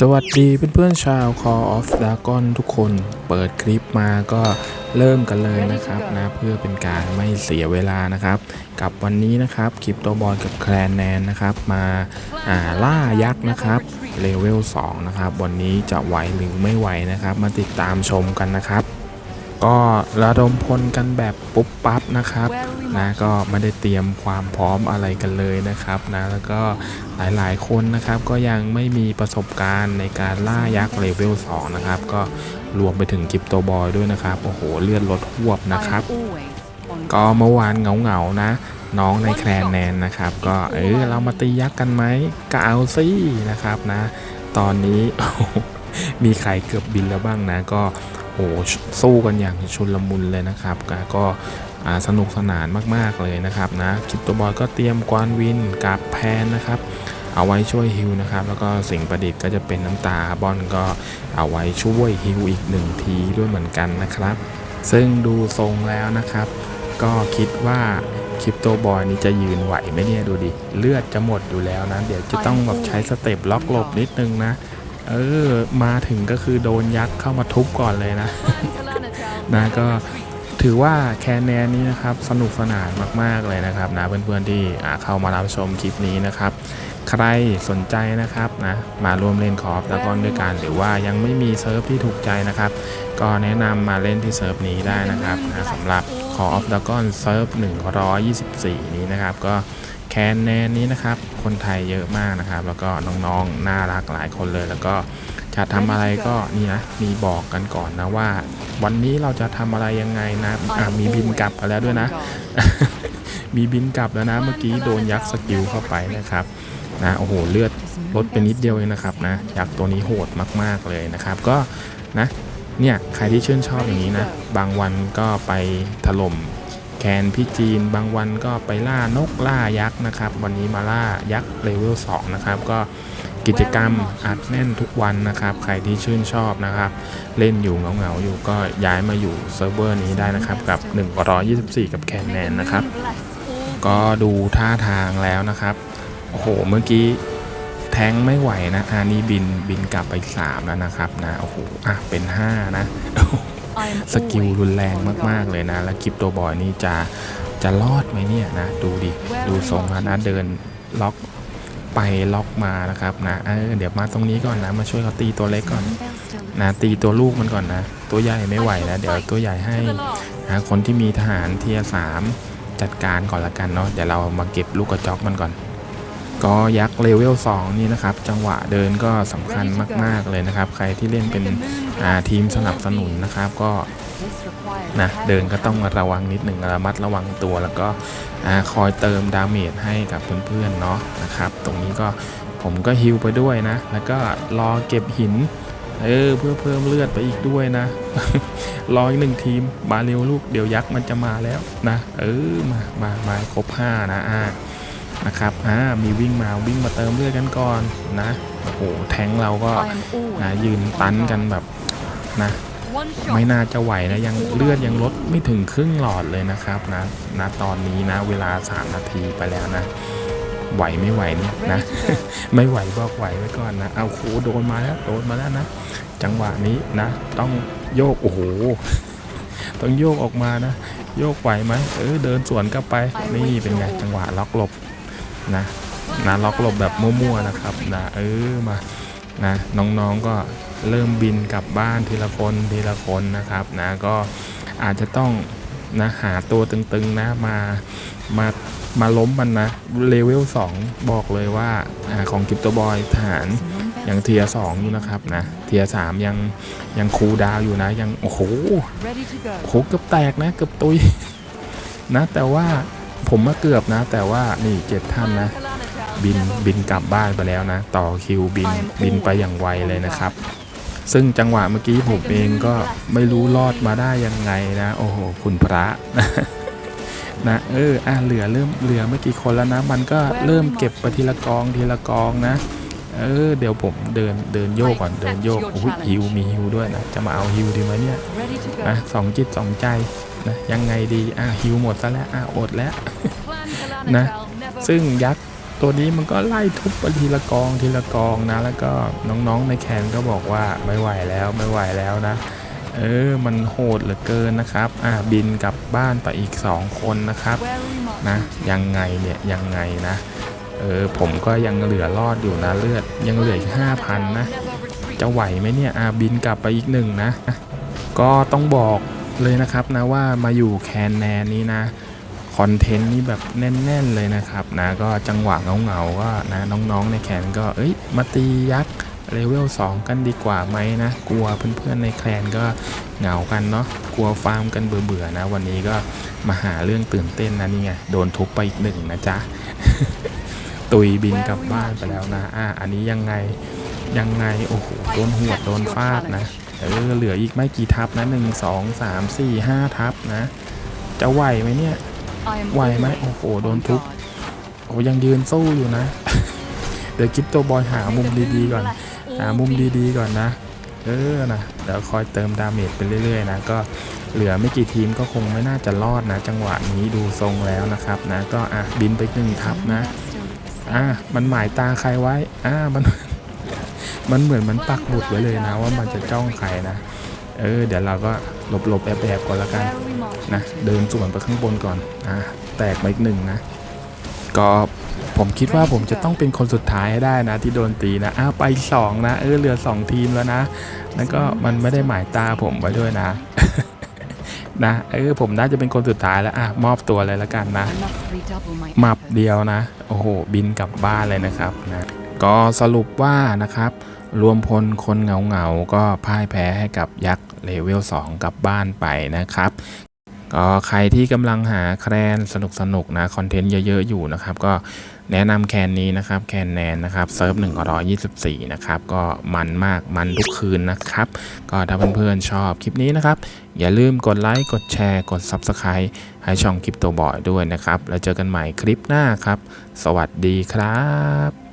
สวัสดีเพื่อนๆชาว Call of Dragon ทุกคนเปิดคลิปมาก็เริ่มกันเลยนะครับนะเพื่อเป็นการไม่เสียเวลานะครับ กับวันนี้นะครับคลิปตัวบอลกับแคลนแนนนะครับมาาล่ายักษ์นะครับเลเวล2นะครับวันนี้จะไหวหรือไม่ไหวนะครับ มาติดตามชมกันนะครับ ก็ระดมพลกันแบบปุ๊บปั๊บนะครับนะก็ไม่ได้เตรียมความพร้อมอะไรกันเลยนะครับนะแล้วก็หลายๆคนนะครับก็ยังไม่มีประสบการณ์ในการล่ายักษ์เลเวล2นะครับก็รวมไปถึงกิปโตบอยด้วยนะครับโอ้โหเลื่อนรถหวบนะครับ ก็เมื่อวานเหงาๆนะน้องในแคลนแนนนะครับ ก็เออเรามาตียักษ์กันไหมก็เอาสินะครับนะ ตอนนี้มีใครเกือบบินแล้วบ้างนะก็ โอ้สู้กันอย่างชุลมุนเลยนะครับก็ก็สนุกสนานมากๆเลยนะครับนะคิปตัวบอยก็เตรียมกวานวินกับแพนนะครับเอาไว้ช่วยฮิวนะครับแล้วก็สิ่งประดิษฐ์ก็จะเป็นน้ำตาบอลก็เอาไว้ช่วยฮิวอีกหนึ่งทีด้วยเหมือนกันนะครับ ซึ่งดูทรงแล้วนะครับ ก็คิดว่าคริปโตบอยนี้จะยืนไหวไหมเนี่ยดูดิ เลือดจะหมดอยู่แล้วนะ เดี๋ยวจะต้องแบบใช้สเต็ปล็อกหลบนิดนึงนะ เออ มาถึงก็คือโดนยักษ์เข้ามาทุบก่อนเลยนะ นะก็ถือว่าแคนแนนนี้นะครับสนุกสนานมาก ๆ เลยนะครับนะเพื่อนๆที่อ่าเข้ามารับชมคลิปนี้นะครับ ใครสนใจนะครับนะมาร่วมเล่นคอร์ฟตะกอนด้วยกันหรือว่ายังไม่มีเซิร์ฟที่ถูกใจนะครับ ก็แนะนำมาเล่นที่เซิร์ฟนี้ได้นะครับนะสำหรับ Call of Dragon เซิร์ฟ124 นี้นะครับก็ แคนแนนนี้นะครับ คนไทยเยอะมากนะครับ แล้วก็น้องๆ น่ารักหลายคนเลย แล้วก็จะทำอะไรก็นี่นะ มีบอกกันก่อนนะว่า วันนี้เราจะทำอะไรยังไงนะอะมีบินกลับกันแล้วด้วยนะ มีบินกลับแล้วนะ เมื่อกี้โดนยักษ์สกิลเข้าไปนะครับนะโอ้โหเลือดลดไปนิดเดียวเองนะครับนะยักษ์ตัวนี้โหดมากๆเลยนะครับ ก็นะเนี่ยใครที่ชื่นชอบอย่างนี้นะ บางวันก็ไปถล่ม แคนพี่จีน บางวันก็ไปล่านกล่ายักษ์นะครับ วันนี้มาล่ายักษ์เลเวล2นะครับ ก็กิจกรรมอัดแน่นทุกวันนะครับ ใครที่ชื่นชอบนะครับ เล่นอยู่เหงาๆอยู่ก็ย้ายมาอยู่เซิร์ฟเวอร์นี้ได้นะครับ กับ 124 กับแคนแนนนะครับ ก็ดูท่าทางแล้วนะครับ โอ้โห เมื่อกี้แทงไม่ไหวนะอันนี้บินบินกลับไปสามแล้วนะครับนะ โอ้โห อะ เป็น 5 นะ สกิลรุนแรงมากๆเลยนะ แล้วคลิปตัวบอยนี่จะจะรอดไหมเนี่ยนะ ดูดิ ดูทรงแล้วนะเดินล็อกไปล็อกมานะครับนะเออเดี๋ยวมาตรงนี้ก่อนนะ มาช่วยเขาตีตัวเล็กก่อนนะตีตัวลูกมันก่อนนะ ตัวใหญ่ไม่ไหวแล้วเดี๋ยวตัวใหญ่ให้นะคนที่มีทหารเทียสามจัดการก่อนละกันเนาะเดี๋ยวเรามาเก็บลูกกระจอกมันก่อน ก็ยักษ์เลเวล2นี่นะครับ จังหวะเดินก็สำคัญมาก ๆ เลยนะครับ ใครที่เล่นเป็นทีมสนับสนุนนะครับก็นะเดินก็ต้องระวังนิดหนึ่งระมัดระวังตัว แล้วก็คอยเติมดาเมจให้กับเพื่อนๆเนาะนะครับ ตรงนี้ก็ผมก็ฮิวไปด้วยนะ แล้วก็รอเก็บหินเออเพื่อเพิ่มเลือดไปอีกด้วยนะรออีกหนึ่งทีมมาเร็วลูกเดี๋ยวยักษ์มันจะมาแล้วนะ เออมามามาครบห้านะอ่า นะครับอ่ามีวิ่งมาวิ่งมาเติมเลือดกันก่อนนะโอ้โหแทงค์เราก็นะยืนตันกันแบบนะไม่น่าจะไหวนะยังเลือดยังลดไม่ถึงครึ่งหลอดเลยนะครับนะนะตอนนี้นะเวลา 3 นาทีไปแล้วนะไหวไม่ไหวเนี่ยนะ ไม่ไหวบอกไหวไว้ก่อนนะ เอาโหโดนมาแล้วโดนมาแล้วนะ จังหวะนี้นะ ต้องโยกโอ้โหต้องโยกออกมานะ โยกไหวไหมเออเดินสวนกลับไปนี่เป็นไงจังหวะล็อกหลบ นะนะล็อกหลบแบบมั่วๆนะครับนะเออมานะน้องๆก็เริ่มบินกลับบ้านทีละคนทีละคนนะครับนะก็อาจจะต้องนะหาตัวตึงๆนะมามามาล้มมันนะเลเวล2บอกเลยว่าอาของกิปตัวบอยฐานยังเทียสองอยู่นะครับนะเทียสามยังยังคูลดาวน์อยู่นะยังโอ้โหโอ้โหเกือบแตกนะเกือบตุยนะแต่ว่า ผมมาเกือบนะ แต่ว่านี่เจ็ดท่านนะ บินบินกลับบ้านไปแล้วนะ ต่อคิวบินบินไปอย่างไวเลยนะครับ ซึ่งจังหวะเมื่อกี้ผมเองก็ไม่รู้รอดมาได้ยังไงนะ โอ้โห คุณพระนะเอออะเหลือเริ่มเหลือไม่กี่คนแล้วนะ มันก็เริ่มเก็บไปทีละกองทีละกองนะเออเดี๋ยวผมเดินเดินโยกก่อนเดินโยกโอ้ยฮิวมีฮิวด้วยนะ จะมาเอาฮิวดีไหมเนี่ยนะสองจิตสองใจ นะยังไงดีอะฮิวหมดซะแล้วอะอดแล้วนะซึ่งยักษ์ตัวตัวนี้มันก็ไล่ทุบไปทีละกองทีละกองนะ แล้วก็น้องๆในแคนก็บอกว่าไม่ไหวแล้วไม่ไหวแล้วนะ เออมันโหดเหลือเกินนะครับ อ่าบินกลับบ้านไปอีก 2 คนนะครับนะยังไงเนี่ยยังไงนะเออผมก็ยังเหลือรอดอยู่นะเลือดยังเหลืออีก5,000นะ จะไหวไหมเนี่ยอ่าบินกลับไปอีกหนึ่งนะ ก็ต้องบอก เลยนะครับนะว่ามาอยู่แคนแนนนี้นะคอนเทนต์นี่แบบแน่น ๆ เลยนะครับนะก็จังหวะเงาๆก็นะน้องๆในแคนก็เอ้ยมาตียักษ์เลเวล2 กันดีกว่าไหมนะ กลัวเพื่อนๆในแคลนก็เหงากันเนาะกลัวฟาร์มกันเบื่อๆนะ วันนี้ก็มาหาเรื่องตื่นเต้นนะนี่ไงโดนทุบไปอีกหนึ่งนะจ๊ะ ตุยบินกลับบ้านไปแล้วนะอะอันนี้ยังไงยังไงโอ้โหโดนหัวโดนฟาดนะ เออเหลืออีกไม่กี่ทับนะหนึ่งสองสามสี่ห้าทับนะ จะไหวไหมเนี่ยไหวไหมโอ้โหโดนทุบโอ้ยังยืนสู้อยู่นะ เดี๋ยวคลิปตัวบอยหามุมดีๆก่อน หามุมดีๆก่อนนะ เออนะเดี๋ยวคอยเติมดาเมจไปเรื่อยๆนะก็เหลือไม่กี่ทีมก็คงไม่น่าจะรอดนะ จังหวะนี้ดูทรงแล้วนะครับนะก็อะบินไปหนึ่งทับนะ อะมันหมายตาใครไว้ อะมัน มันเหมือนมันปักหมุดไว้เลยนะ ว่ามันจะจ้องใครนะ เออ เดี๋ยวเราก็หลบๆแอบๆก่อนละกันนะ เดินส่วนไปข้างบนก่อนอะแตกมาอีกหนึ่งนะ ก็ผมคิดว่าผมจะต้องเป็นคนสุดท้ายให้ได้นะ ที่โดนตีนะอ้าวไปสองนะเออเหลือสองทีมแล้วนะนั่นก็มันไม่ได้หมายตาผมไว้ด้วยนะนะเออผมน่าจะเป็นคนสุดท้ายแล้วอะมอบตัวเลยละกันนะหมับเดียวนะ โอ้โห บินกลับบ้านเลยนะครับนะก็สรุปว่านะครับ รวมพลคนเหงาเหงาๆก็พ่ายแพ้ให้กับยักษ์เลเวล 2 กลับบ้านไปนะครับ ก็ใครที่กำลังหาแครนสนุกๆนะ คอนเทนต์เยอะ ๆ อยู่นะครับ ก็แนะนำแคนนี้นะครับ แคนแนนนะครับ เซิร์ฟ124นะครับ ก็มันมากมันทุกคืนนะครับ ก็ถ้าเพื่อนๆชอบคลิปนี้นะครับ อย่าลืมกดไลค์ กดแชร์ กด Subscribe ให้ช่องคลิปตัวบอยด้วยนะครับ แล้วเจอกันใหม่คลิปหน้าครับ สวัสดีครับ